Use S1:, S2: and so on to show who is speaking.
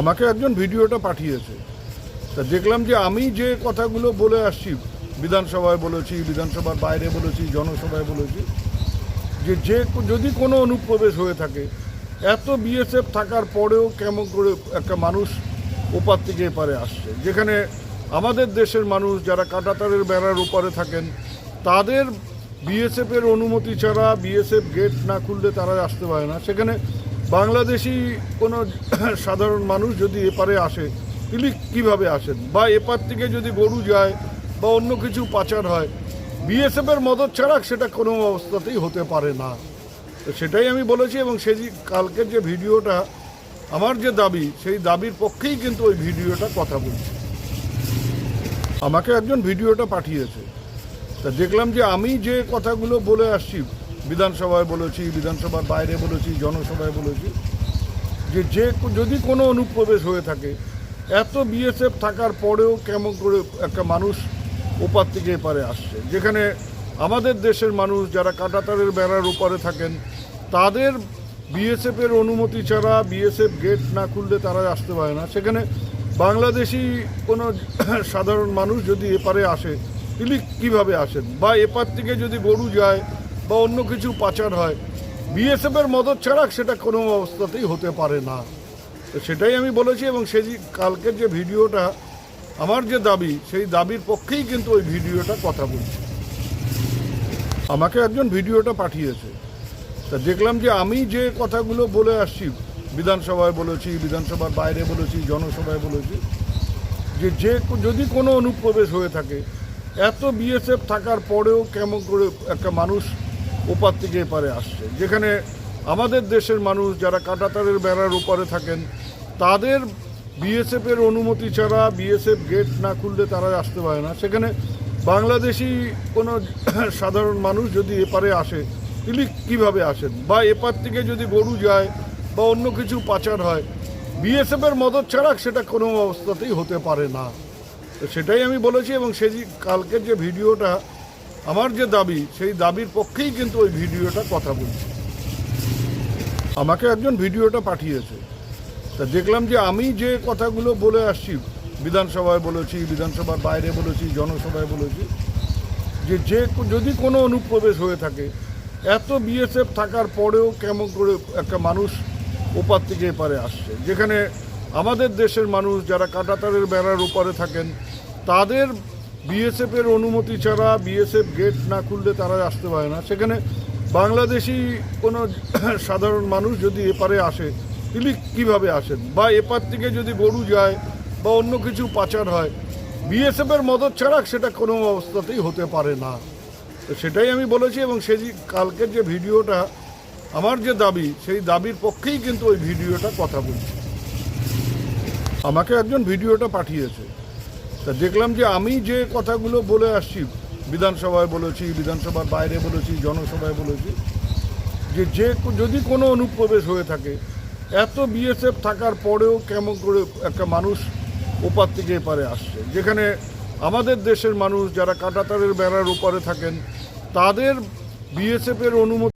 S1: আমাকে একজন ভিডিওটা পাঠিয়েছে। তা দেখলাম যে আমি যে কথাগুলো বলে আসছি, বিধানসভায় বলেছি, বিধানসভার বাইরে বলেছি, জনসভায় বলেছি, যে যে যদি কোনো অনুপ্রবেশ হয়ে থাকে, এত বিএসএফ থাকার পরেও কেমন করে একটা মানুষ ওপার থেকে এপারে আসছে? যেখানে আমাদের দেশের মানুষ যারা কাটাতারের বেড়ার ওপারে থাকেন, তাদের বিএসএফের অনুমতি ছাড়া বিএসএফ গেট না খুললে তারা আসতে পারে না। সেখানে বাংলাদেশি কোনো সাধারণ মানুষ যদি এপারে আসে, তিনি কীভাবে আসেন? বা এপার থেকে যদি গরু যায় বা অন্য কিছু পাচার হয় বিএসএফের মদত ছাড়া সেটা কোনো অবস্থাতেই হতে পারে না। তো সেটাই আমি বলেছি এবং সেই কালকের যে ভিডিওটা, আমার যে দাবি, সেই দাবির পক্ষেই কিন্তু ওই ভিডিওটা কথা বলছি। আমাকে একজন ভিডিওটা পাঠিয়েছে। তা দেখলাম যে আমি যে কথাগুলো বলে আসছি বিধানসভায় বলেছি, বিধানসভার বাইরে বলেছি, জনসভায় বলেছি, যে যে যদি কোনো অনুপ্রবেশ হয়ে থাকে, এত বিএসএফ থাকার পরেও কেমন করে একটা মানুষ ওপার থেকে এপারে আসছে? যেখানে আমাদের দেশের মানুষ যারা কাটাতারের বেড়ার ওপারে থাকেন, তাদের বিএসএফের অনুমতি ছাড়া বিএসএফ গেট না খুললে তারা আসতে পারে না। সেখানে বাংলাদেশি কোনো সাধারণ মানুষ যদি এপারে আসে, তিনি কীভাবে আসেন? বা এপার থেকে যদি গরু যায় বা অন্য কিছু পাচার হয় বিএসএফের মদত ছাড়া সেটা কোনো অবস্থাতেই হতে পারে না। সেটাই আমি বলেছি এবং সেই কালকের যে ভিডিওটা, আমার যে দাবি, সেই দাবির পক্ষেই কিন্তু ওই ভিডিওটা কথা বলছি। আমাকে একজন ভিডিওটা পাঠিয়েছে। তা দেখলাম যে আমি যে কথাগুলো বলে আসছি, বিধানসভায় বলেছি, বিধানসভার বাইরে বলেছি, জনসভায় বলেছি, যে যে যদি কোনো অনুপ্রবেশ হয়ে থাকে, এত বিএসএফ থাকার পরেও কেমন করে একটা মানুষ ওপার থেকে এপারে আসছে। যেখানে আমাদের দেশের মানুষ যারা কাটাতারের বেড়ার ওপারে থাকেন, তাদের বিএসএফের অনুমতি ছাড়া বিএসএফ গেট না খুললে তারা আসতে পারে না। সেখানে বাংলাদেশি কোনো সাধারণ মানুষ যদি এপারে আসে, তিনি কীভাবে আসেন? বা এপার থেকে যদি গরু যায় বা অন্য কিছু পাচার হয় বিএসএফের মদত ছাড়া সেটা কোনো অবস্থাতেই হতে পারে না। তো সেটাই আমি বলেছি এবং সেই কালকের যে ভিডিওটা আমার যে দাবি, সেই দাবির পক্ষেই কিন্তু ওই ভিডিওটা কথা বলছি। আমাকে একজন ভিডিওটা পাঠিয়েছে। তা দেখলাম যে আমি যে কথাগুলো বলে আসছি, বিধানসভায় বলেছি, বিধানসভার বাইরে বলেছি, জনসভায় বলেছি, যে যে যদি কোনো অনুপ্রবেশ হয়ে থাকে, এত বিএসএফ থাকার পরেও কেমন করে একটা মানুষ ওপার থেকে এপারে আসছে? যেখানে আমাদের দেশের মানুষ যারা কাটাতারের বেড়ার ওপারে থাকেন, তাদের বিএসএফের অনুমতি ছাড়া বিএসএফ গেট না খুললে তারা আসতে পারে না। সেখানে বাংলাদেশি কোনো সাধারণ মানুষ যদি এপারে আসে, তিনি কীভাবে আসেন? বা এপার থেকে যদি গরু যায় বা অন্য কিছু পাচার হয় বিএসএফের মদত ছাড়া সেটা কোনো অবস্থাতেই হতে পারে না। তো সেটাই আমি বলেছি এবং সেই কালকের যে ভিডিওটা, আমার যে দাবি, সেই দাবির পক্ষেই কিন্তু ওই ভিডিওটা কথা বলছি। আমাকে একজন ভিডিওটা পাঠিয়েছে। তা দেখলাম যে আমি যে কথাগুলো বলে আসছি, বিধানসভায় বলেছি, বিধানসভার বাইরে বলেছি, জনসভায় বলেছি, যে যে যদি কোনো অনুপ্রবেশ হয়ে থাকে, এত বিএসএফ থাকার পরেও কেমন করে একটা মানুষ ওপার থেকে এপারে আসছে? যেখানে আমাদের দেশের মানুষ যারা কাটাতারের বেড়ার ওপারে থাকেন, তাদের বিএসএফের অনুমতি